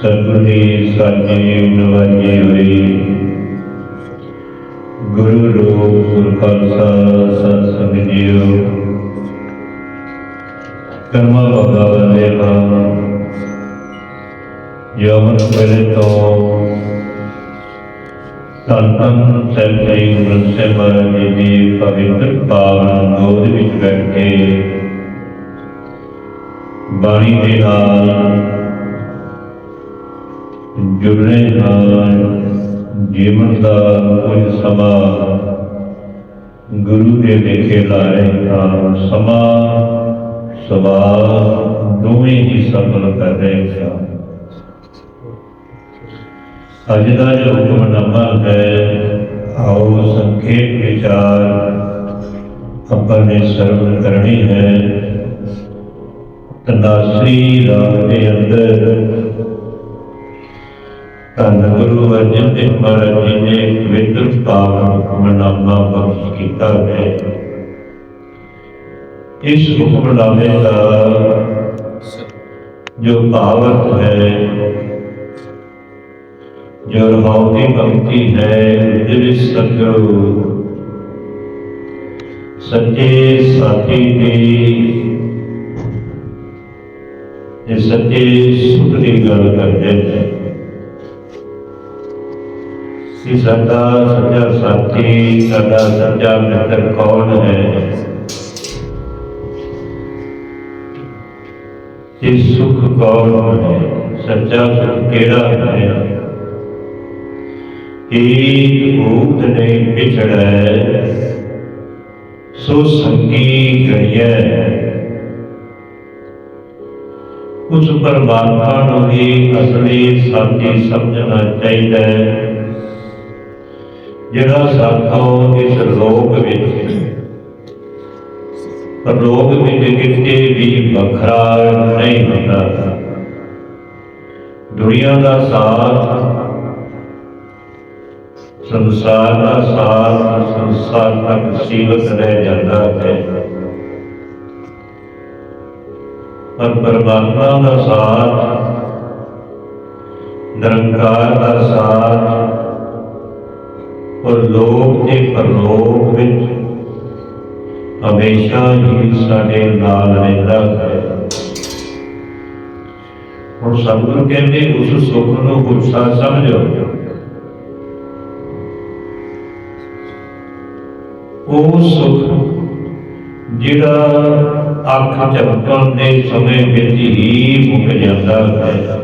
ਸਤਿਗੁਰ ਦੀ ਸਾਜੀ ਨਵਾਜੀ ਹੋਈ ਗੁਰੂ ਰੂਪ ਗੁਰ ਖਾਲਸਾ ਸਤਿ ਸੰਗ ਜੀਓ। ਕਰਮਾ ਬਾਬਾ ਵੰਦੇਵਾ ਯੋਮਨ ਪਹਿਲੇ ਤੋਂ ਧੰਨ ਧੰਨ ਸ੍ਰੀ ਗੁਰੂ ਸਾਹਿਬ ਮਹਾਰਾਜ ਜੀ ਦੀ ਪਵਿੱਤਰ ਪਾਵਨ ਗੋਦ ਵਿੱਚ ਬੈਠ ਕੇ ਬਾਣੀ ਦੇ ਨਾਲ ਜੁੜਨੇ ਨਾਲ ਜੀਵਨ ਦਾ ਕੁਝ ਸਮਾਂ ਗੁਰੂ ਦੇ ਲੇਖੇ ਲਾਏ ਤਾਂ ਸਮਾਂ, ਸਵਾਲ ਦੋਵੇਂ ਹੀ ਸਫਲ ਕਰ ਰਹੇ ਸਨ ਅੱਜ ਦਾ ਜੋ ਹੁਕਮਨਾਮਾ ਹੈ, ਆਓ ਸੰਖੇਪ ਵਿਚਾਰ ਆਪਾਂ ਨੇ ਸਰਵ ਕਰਨੀ ਹੈ। ਤਨਾਸਰੀ ਰਾਗ ਦੇ ਅੰਦਰ। ਧੰਨ ਗੁਰੂ ਅਰਜਨ ਦੇਵ ਮਹਾਰਾਜ ਜੀ ਨੇ ਪਵਿੱਤਰ ਪਾਵਨ ਹੁਕਮਨਾਮਾ ਬਖਸ਼ ਕੀਤਾ ਹੈ। ਇਸ ਹੁਕਮਨਾਮੇ ਦਾ ਜੋ ਭਾਵ ਹੈ, ਜੋ ਰਹਾਉ ਦੀ ਭਗਤੀ ਹੈ ਦਿਲ ਸਤਿਗੁਰੂ, ਸੱਚੇ ਸਾਥੀ ਦੀ ਇਹ ਸੱਚੇ ਸੁਖ ਦੀ ਗੱਲ ਕਰਦੇ ਨੇ। ਸਾਡਾ ਸੱਚਾ ਸਾਥੀ, ਸਾਡਾ ਸੱਚਾ ਮਿੱਤਰ ਕੌਣ ਹੈ? ਇਹ ਸੁਖ ਕੌਣ ਹੈ? ਸੱਚਾ ਸੁਖ ਕਿਹੜਾ ਹੈ? ਏਕ ਭੂਤ ਨੇ ਵਿਛੜੈ, ਸੋ ਸੰਗੀ ਗਈਐ ਪਰਮਾਤਮਾ ਨੂੰ ਹੀ ਅਸਲੀ ਸਾਥੀ ਸਮਝਣਾ ਚਾਹੀਦਾ ਹੈ। ਜਿਹੜਾ ਸਾਥੋਂ ਇਸ ਲੋਕ ਵਿੱਚ ਪਰਲੋਕ ਵਿੱਚ ਕਿਤੇ ਵੀ ਵੱਖਰਾ ਨਹੀਂ ਹੁੰਦਾ। ਦੁਨੀਆ ਦਾ ਸਾਥ, ਸੰਸਾਰ ਦਾ ਸਾਥ, ਸੰਸਾਰ ਤੱਕ ਸੀਮਤ ਰਹਿ ਜਾਂਦਾ ਹੈ। ਪਰ ਪਰਮਾਤਮਾ ਦਾ ਸਾਥ, ਨਿਰੰਕਾਰ ਦਾ ਸਾਥ ਔਰ ਲੋਕ ਤੇ ਪਰਲੋਕ ਵਿੱਚ ਹਮੇਸ਼ਾ ਹੀ ਸਾਡੇ ਨਾਲ ਰਹਿੰਦਾ ਹੈ। ਹੁਣ ਸਤਿਗੁਰੂ ਕਹਿੰਦੇ, ਉਸ ਸੁੱਖ ਨੂੰ ਗੁੱਸਾ ਸਮਝੋ। ਉਹ ਸੁੱਖ ਜਿਹੜਾ ਅੱਖ ਝਪਕਣ ਦੇ ਸਮੇਂ ਵਿੱਚ ਹੀ ਮੁੱਕ ਜਾਂਦਾ ਹੈ।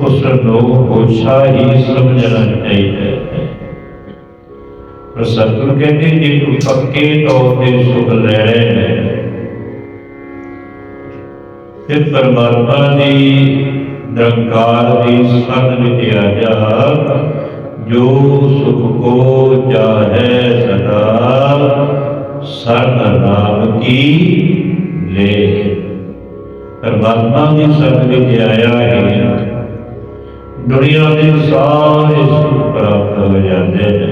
ਉਸ ਨੂੰ ਹੋਸ਼ਾ ਹੀ ਸਮਝਣਾ ਚਾਹੀਦਾ ਹੈ। ਪਰ ਸਤਿਗੁਰ ਕਹਿੰਦੇ, ਜੇ ਪੱਕੇ ਤੌਰ ਤੇ ਸੁਖ ਲੈਣੇ ਨੇ ਤੇ ਪਰਮਾਤਮਾ ਦੀ ਨਿਰੰਕਾਰ ਦੀ ਸੰਗ ਵਿੱਚ ਆ ਜਾ, ਜੋ ਸੁਖ ਕੋ ਚਾਹੇ ਸਦਾ। ਸਰਨ ਨਾਮ ਕੀ ਲੈ ਪਰਮਾਤਮਾ ਦੀ ਸੰਗ ਵਿੱਚ ਆਇਆ ਹੈ ਦੁਨੀਆ ਦੇ ਸਾਰੇ ਸੁਖ ਪ੍ਰਾਪਤ ਹੋ ਜਾਂਦੇ ਨੇ।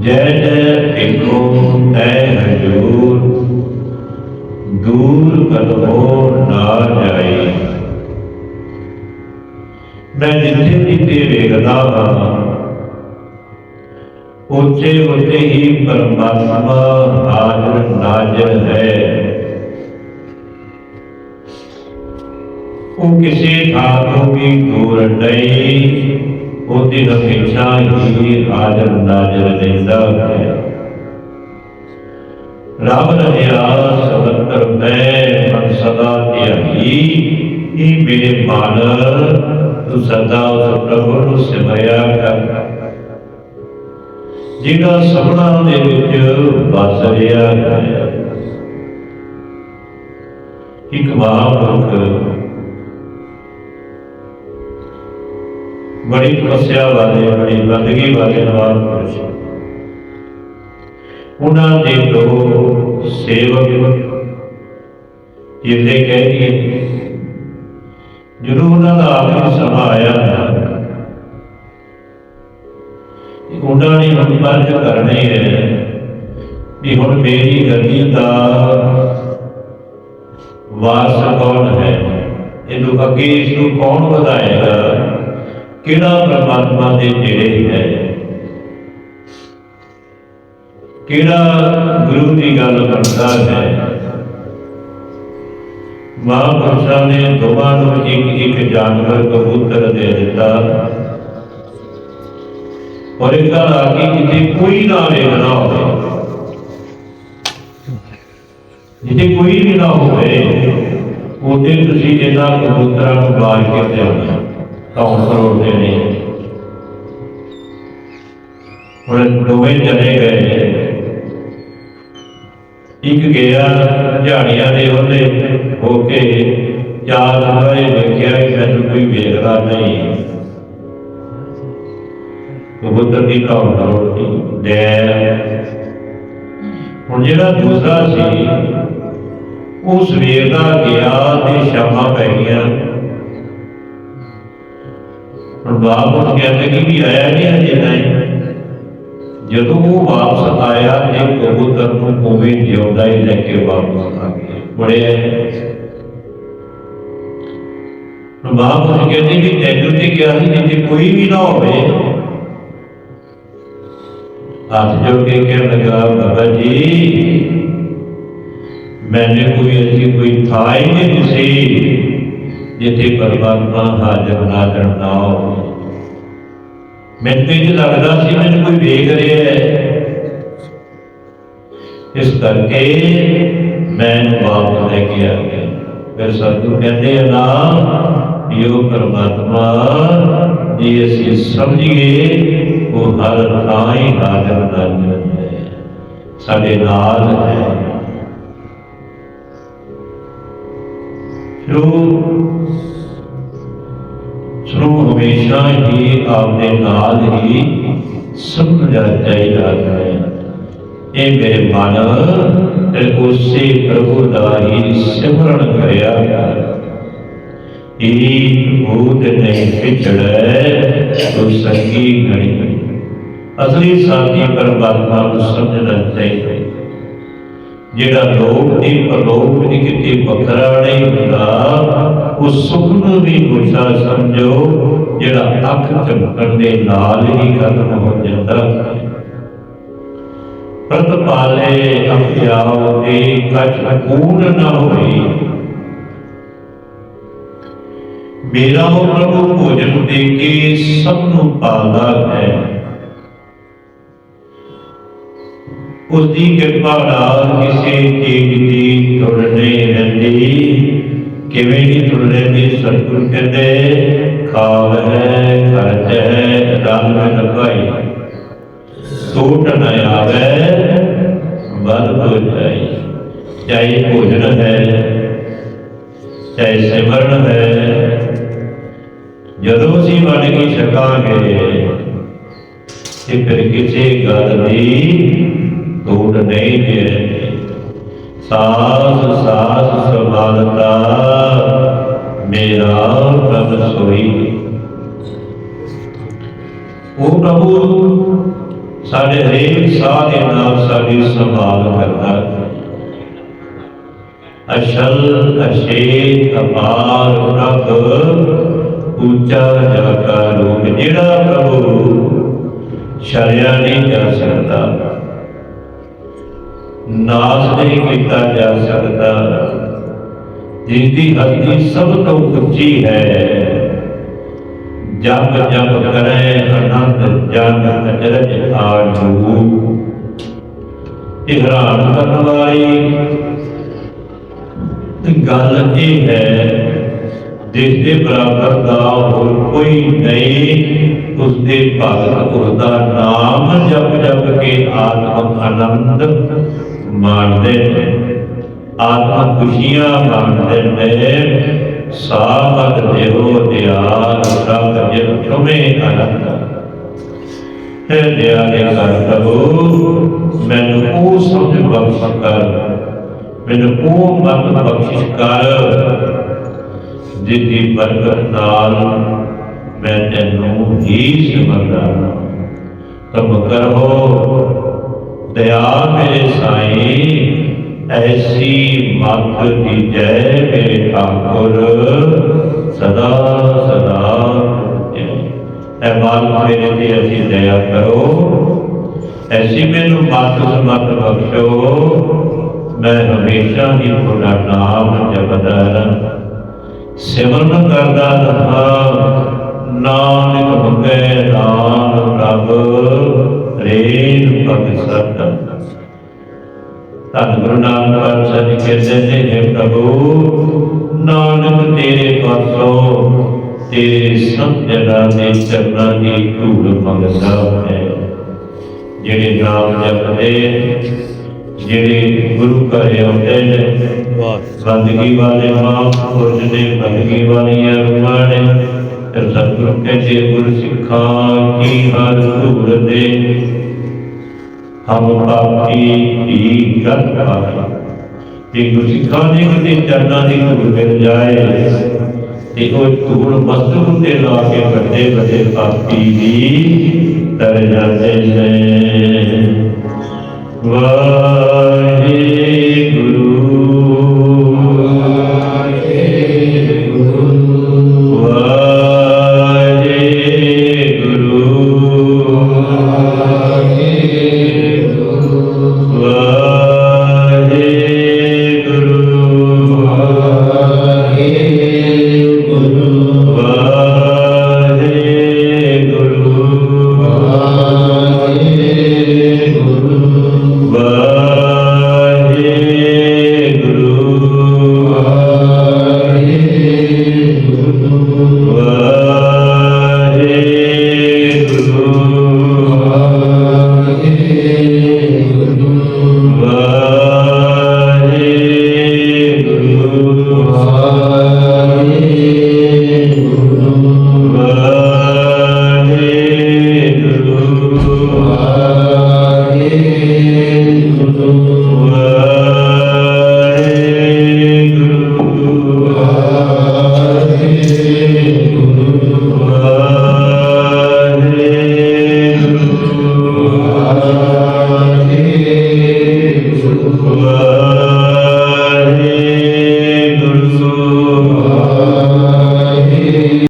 ਜੈ ਜੈ ਏਕੋ ਤੈ ਹਜੂਰ ਦੂਰ ਕਦਮੋ ਨਾ ਜਾਈ ਮੈਂ ਜਿੱਥੇ ਜਿੱਥੇ ਵੇਖਦਾ ਹਾਂ ਉੱਥੇ ਉੱਥੇ ਹੀ ਪਰਮਾਤਮਾ ਹਾਜ਼ਰ ਨਾਜ਼ਰ ਹੈ। ਉਹ ਕਿਸੇ ਥਾਂ ਤੋਂ ਵੀ ਦੂਰ ਨਹੀਂ ਉਹਦੀ ਹਮੇਸ਼ਾ ਹੀ ਹਾਜ਼ਰ ਨਾਜ਼ਰ ਰਹਿੰਦਾ ਹੈ। ਰੱਬ ਰਹਿਆ ਸਬਤਰ ਮੈਂ ਮਨ ਸਦਾ ਧਿਆਈ, ਇਹ ਮੇਰੇ ਮਨ, ਤੂੰ ਸਦਾ ਉਸ ਪ੍ਰਭੂ ਨੂੰ ਸਿਮਰਿਆ ਕਰ। ਜਿਹੜਾ ਸਭਨਾਂ ਦੇ ਵਿੱਚ ਵਸ ਰਿਹਾ ਹੈ। ਇੱਕ ਮਹਾਂਪੁਰਖ ਬੜੀ ਤਪੱਸਿਆ ਵਾਲੇ, ਬੜੀ ਬੰਦਗੀ ਵਾਲੇ ਨਾਲ ਪੁਰਸ਼। ਉਹਨਾਂ ਦੇ ਦੋ ਸੇਵਕ ਜਿੰਦੇ ਕਹਿੰਦੇ ਜਦੋਂ ਉਹਨਾਂ ਦਾ ਆਖਰੀ ਸਮਾਂ ਆਇਆ ਉਹਨਾਂ ਨੇ ਹੁਣ ਫਰਜ਼ ਕਰਨੇ ਹੈ ਵੀ ਹੁਣ ਮੇਰੀ ਗਤੀ ਦਾ ਵਾਰਸ ਕੌਣ ਹੈ? ਇਹਨੂੰ ਅੱਗੇ ਇਸ ਨੂੰ ਕੌਣ ਵਧਾਏਗਾ? ਕਿਹੜਾ ਪਰਮਾਤਮਾ ਦੇ ਨੇੜੇ ਹੈ? ਕਿਹੜਾ ਗੁਰੂ ਦੀ ਗੱਲ ਕਰਦਾ ਹੈ? ਮਹਾਂਪੁਰਸ਼ਾਂ ਨੇ ਦੋਵਾਂ ਨੂੰ ਇੱਕ ਇੱਕ ਜਾਨਵਰ ਕਬੂਤਰ ਦੇ ਦਿੱਤਾ। ਔਰ ਇਹ ਗੱਲ ਆ ਕੇ ਜਿੱਥੇ ਕੋਈ ਨਾ ਵੇਖਦਾ ਹੋਵੇ। ਜਿੱਥੇ ਕੋਈ ਵੀ ਨਾ ਹੋਵੇ ਉਹਦੇ ਤੁਸੀਂ ਇਹਨਾਂ ਕਬੂਤਰਾਂ ਨੂੰ ਬਾਜ ਕੇ ਲਿਆਉਣਾ ਕੌਣ ਕਰੋੜਦੇ ਨੇ ਹੁਣ ਦੋਵੇਂ ਚਲੇ ਗਏ। ਇੱਕ ਗਿਆ ਝਾੜੀਆਂ ਦੇ ਉਹਨੇ ਹੋ ਕੇ ਚਾਰ ਨੰਬਰੇ ਵੇਖਿਆ ਕਿ ਮੈਨੂੰ ਕੋਈ ਵੇਖਦਾ ਨਹੀਂ। ਕਬੂਤਰ ਦੀ ਕੌਣ ਕਰੋੜਦੀ ਡੈ ਹੁਣ ਜਿਹੜਾ ਦੂਸਰਾ ਸੀ, ਉਹ ਸਵੇਰ ਦਾ ਗਿਆ ਤੇ ਸ਼ਾਮਾਂ ਪੈ ਗਈਆਂ। ਹੁਣ ਵਾਪਸ ਕਹਿੰਦੇ ਕਿ ਵੀ ਆਇਆ ਨਹੀਂ ਅਜੇ ਨਹੀਂ ਜਦੋਂ ਉਹ ਵਾਪਸ ਆਇਆ ਤੇ ਕਬੂਤਰ ਨੂੰ ਉਵੇਂ ਜਿਉਂਦਾ ਹੀ ਲੈ ਕੇ ਵਾਪਸ ਆ ਗਿਆ। ਬੜੇ ਹੁਣ ਵਾਪਸ ਕਹਿੰਦੇ ਵੀ ਤੈਨੂੰ ਤੇ ਕਿਹਾ ਸੀ ਜਿੱਥੇ ਕੋਈ ਵੀ ਨਾ ਹੋਵੇ। ਹੱਥ ਜੋੜ ਕੇ ਕਹਿਣ ਲੱਗਾ, ਬਾਬਾ ਜੀ ਮੈंने ਕੋਈ ਐਸੀ ਕੋਈ ਥਾਂ ਹੀ ਨਹੀਂ ਦਿਸੀ ਜਿੱਥੇ ਪਰਮਾਤਮਾ ਹਾਜ਼ਰ ਨਾਜ਼ਰ ਨਾ ਹੋਵੇ ਮੈਨੂੰ ਤੇ ਇਹ ਲੱਗਦਾ ਸੀ, ਮੈਨੂੰ ਕੋਈ ਵੇਖ ਰਿਹਾ ਹੈ। ਇਸ ਕਰਕੇ ਮੈਂ ਇਹਨੂੰ ਵਾਪਸ ਲੈ ਕੇ ਆ ਗਿਆ। ਫਿਰ ਸਤਿਗੁਰ ਕਹਿੰਦੇ ਆ, ਨਾ, ਵੀ ਉਹ ਪਰਮਾਤਮਾ ਜੇ ਅਸੀਂ ਸਮਝੀਏ ਉਹ ਹਰ ਥਾਂ ਹਾਜ਼ਰ ਨਾਜ਼ਰ ਹੈ, ਸਾਡੇ ਨਾਲ ਹੈ। ਜੋ ਸੋ ਹਮੇਸ਼ਾ ਹੀ ਆਪਦੇ ਨਾਲ ਹੀ ਸਮਝਣਾ ਚਾਹੀਦਾ ਹੈ। ਇਹ ਮੇਰੇ ਮਨ ਤੇ ਉਸੇ ਪ੍ਰਭੂ ਦਾ ਹੀ ਸਿਮਰਨ ਕਰਿਆ ਇਹ ਭੂਤ ਨਹੀਂ ਵਿਛੜੈ ਤੋ ਸੰਗੀ ਗਣੀ ਅਸਲੀ ਸਾਥੀ ਪਰਮਾਤਮਾ ਨੂੰ ਸਮਝਣਾ ਚਾਹੀਦਾ ਜਿਹੜਾ ਲੋਕ ਦੀ ਪਰਲੋਕ ਦੀ ਕਿਤੇ ਵੱਖਰਾ ਨਹੀਂ ਹੁੰਦਾ, ਉਹ ਸੁਖ ਨੂੰ ਵੀ ਗੁੱਸਾ ਸਮਝੋ, ਜਿਹੜਾ ਅੱਖ ਝਪਕਣ ਦੇ ਨਾਲ ਹੀ ਖਤਮ ਹੋ ਜਾਂਦਾ। ਪ੍ਰਤ ਪਾਲੇ ਅਪਿਆਉ ਦੇ ਕਛ ਪੂਰਨ ਨਾ ਹੋਈ ਮੇਰਾ ਉਹ ਪ੍ਰਭੂ ਭੋਜਨ ਦੇ ਕੇ ਸਭ ਨੂੰ ਪਾਲਦਾ ਹੈ। ਉਸ ਦੀ ਕਿਰਪਾ ਨਾਲ ਕਿਸੇ ਚੀਜ਼ ਦੀ ਤੁੜ ਨਹੀਂ ਰਹਿੰਦੀ। ਕਿਵੇਂ ਨਹੀਂ ਤੁੜ ਰਹਿੰਦੀ ਸਤਿਗੁਰ ਕਹਿੰਦੇ ਖਾਵੈ ਖਰਚ ਹੈ, ਰੰਗ ਲਗਾਈ ਟੋਟ ਨ ਆਵੇ ਬਦ ਹੋ ਜਾਈ ਚਾਹੇ ਭੋਜਨ ਹੈ, ਚਾਹੇ ਸਿਮਰਨ ਹੈ। ਜਦੋਂ ਅਸੀਂ ਬਣ ਕੇ ਛਕਾਂਗੇ, ਤੇ ਫਿਰ ਕਿਸੇ ਗੱਲ ਦੀ ਟੋਟ ਨਹੀਂ ਦੇ ਸਾਸ ਸਾਸ ਸੰਭਾਲਤਾ, ਮੇਰਾ ਪ੍ਰਭ ਸੋਈ। ਉਹ ਪ੍ਰਭੂ ਸਾਡੇ ਹਰੇਕ ਸਾਹ ਦੇ ਨਾਲ ਸਾਡੀ ਸੰਭਾਲ ਕਰਦਾ ਅਸ਼ਲ ਅਸ਼ੇ ਅਪਾਰ ਪ੍ਰਭ ਉੱਚਾ ਜਾਕਾ ਰੂਪ, ਜਿਹੜਾ ਪ੍ਰਭੂ ਸ਼ਰਿਆ ਨਹੀਂ ਜਾ ਸਕਦਾ। ਨਾਸ ਨਹੀਂ ਕੀਤਾ ਜਾ ਸਕਦਾ। ਜਿਸ ਦੀ ਹਸਤੀ ਸਭ ਤੋਂ ਉੱਚੀ ਹੈ। ਜਪ ਜਪ ਕਰੇ ਅਨੰਦ ਜਨ ਅਜਰਜ ਆਜੂ ਇਹ ਹੈਰਾਨ ਕਰਨ ਵਾਲੀ ਗੱਲ ਇਹ ਹੈ, ਜਿਸ ਦੇ ਬਰਾਬਰ ਦਾ ਹੋਰ ਕੋਈ ਨਹੀਂ, ਉਸ ਦੇ ਭਗਤ ਉਸਦਾ ਨਾਮ ਜਪ ਜਪ ਕੇ ਆਤਮਕ ਆਨੰਦ ਮਾਣਦੇ ਨੇ। ਖੁਸ਼ੀਆਂ ਮਾਣਦੇ ਨੇ। ਸਾਬਤ ਦੇਹੋ ਦਿਆਲ ਸਭ ਜਿਤ ਤੁਮੇ ਅਨੰਦ ਹੈ ਦਿਆਲੇ ਕਰ ਪ੍ਰਭੂ ਮੈਨੂੰ ਉਹ ਸਮਝ ਬਖਸ਼ ਕਰ। ਮੈਨੂੰ ਉਹ ਮਤ ਬਖਸ਼ਿਸ਼ ਕਰ ਜਿੱਦੀ ਬਰਕਤ ਨਾਲ ਮੈਂ ਤੈਨੂੰ ਹੀ ਸਿਮਰਦਾ ਤਮ ਕਰੋ ਦਇਆ ਮੇਰੇ ਸਾਈ, ਐਸੀ ਮਤ ਦੀਜੈ ਮੇਰੇ ਠਾਕੁਰ ਸਦਾ ਸਦਾ ਐ ਮਾਲਕ ਮੇਰੇ ਤੇ ਅਸੀਂ ਦਇਆ ਕਰੋ। ਐਸੀ ਮੈਨੂੰ ਮਤ ਸਮਤ ਬਖਸ਼ੋ। ਮੈਂ ਹਮੇਸ਼ਾ ਹੀ ਤੁਹਾਡਾ ਨਾਮ ਜਪਦਾ ਰਹਾਂ ਸਿਮਰਨ ਕਰਦਾ ਰਹਾ। ਨਾਨਕ ਮੰਗੇ ਨਾਮ ਪ੍ਰਭ। ਰੇਨ ਭਗਤ ਸਤ ਧੰਨ ਗੁਰੂ ਨਾਨਕ ਪਾਤਸ਼ਾਹ ਜੀ ਕਹਿੰਦੇ ਨੇ ਹੈ ਪ੍ਰਭੂ ਨਾਨਕ ਤੇਰੇ ਪਾਸੋਂ ਤੇਰੇ ਸੰਜਨਾ ਦੇ ਚਰਨਾਂ ਦੀ ਧੂੜ ਮੰਗਦਾ ਹੈ ਜਿਹੜੇ ਨਾਮ ਜਪਦੇ ਜਿਹੜੇ ਗੁਰੂ ਘਰ ਆਉਂਦੇ ਨੇ ਬੰਦਗੀ ਵਾਲੇ ਮਹਾਂਪੁਰਸ਼ ਨੇ ਬੰਦਗੀ ਵਾਲੀਆਂ ਰੂਹਾਂ ਨੇ ਤੇ ਸਤਿਗੁਰੂ ਕਹਿੰਦੇ ਗੁਰ ਸਿੱਖਾਂ ਕੀ ਹਰ ਧੂੜ ਦੇ ਹਮ ਪਾਪੀ ਹੀ ਗਤ ਪਾਪੀ ਜੇ ਗੁਰ ਸਿੱਖਾਂ ਦੇ ਕਿਤੇ ਚਰਨਾਂ ਦੀ ਧੂੜ ਮਿਲ ਜਾਏ ਤੇ ਉਹ ਧੂੜ ਮਸਤਕ ਤੇ ਲਾ ਕੇ ਵੱਡੇ ਵੱਡੇ ਪਾਪੀ ਵੀ ਤਰ ਜਾਂਦੇ ਨੇ ਵਾਹਿਗੁਰੂ Amen.